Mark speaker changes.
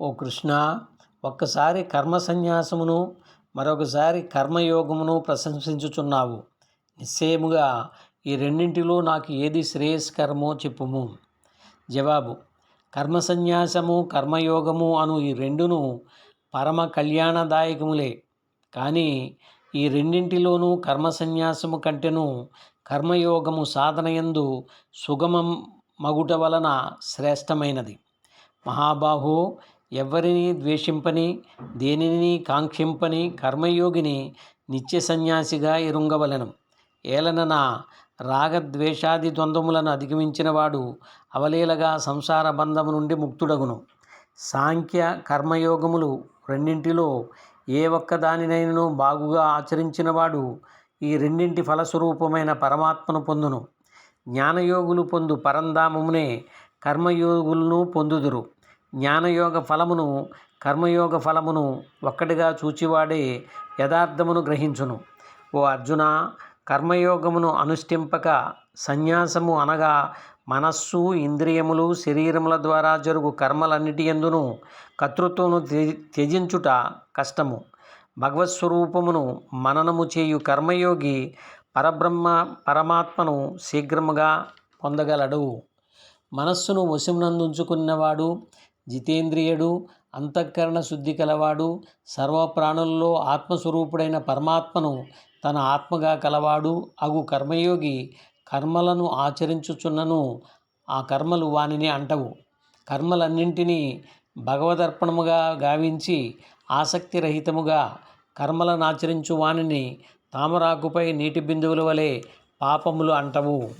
Speaker 1: ఓ కృష్ణ ఒక్కసారి కర్మ సన్యాసమును మరొకసారి కర్మయోగమును ప్రశంసించుచున్నావు. నిశ్చయముగా ఈ రెండింటిలో నాకు ఏది శ్రేయస్కరమో చెప్పుము. జవాబు కర్మ సన్యాసము కర్మయోగము అను ఈ రెండును పరమ కళ్యాణదాయకములే. కానీ ఈ రెండింటిలోనూ కర్మ సన్యాసము కంటేను కర్మయోగము సాధనయందు సుగమం మగుట వలన శ్రేష్టమైనది. మహాబాహు ఎవ్వరిని ద్వేషింపని దేనిని కాంక్షింపని కర్మయోగిని నిత్య సన్యాసిగా ఇరుంగవలెను. ఏలనన రాగద్వేషాది ద్వంద్వములను అధిగమించినవాడు అవలీలగా సంసార బంధము నుండి ముక్తుడగును. సాంఖ్య కర్మయోగములు రెండింటిలో ఏ ఒక్కదానినైనను బాగుగా ఆచరించినవాడు ఈ రెండింటి ఫలస్వరూపమైన పరమాత్మను పొందును. జ్ఞానయోగులు పొందు పరంధామమునే కర్మయోగులను పొందుదురు. జ్ఞానయోగ ఫలమును కర్మయోగ ఫలమును ఒక్కటిగా చూచివాడే యథార్థమును గ్రహించును. ఓ అర్జున కర్మయోగమును అనుష్ఠింపక సన్యాసము అనగా మనస్సు ఇంద్రియములు శరీరముల ద్వారా జరుగు కర్మలన్నిటి ఎందును కర్తృత్వమును త్యజించుట కష్టము. భగవత్స్వరూపమును మననము చేయు కర్మయోగి పరబ్రహ్మ పరమాత్మను శీఘ్రముగా పొందగలడు. మనస్సును వశమునందుంచుకున్నవాడు జితేంద్రియుడు అంతఃకరణ శుద్ధి కలవాడు సర్వప్రాణుల్లో ఆత్మస్వరూపుడైన పరమాత్మను తన ఆత్మగా కలవాడు అగు కర్మయోగి కర్మలను ఆచరించుచున్నను. ఆ కర్మలు వానిని అంటవు. కర్మలన్నింటినీ భగవదర్పణముగా గావించి ఆసక్తి రహితముగా కర్మలను ఆచరించు వానిని తామరాకుపై నీటి బిందువుల వలె పాపములు అంటవు.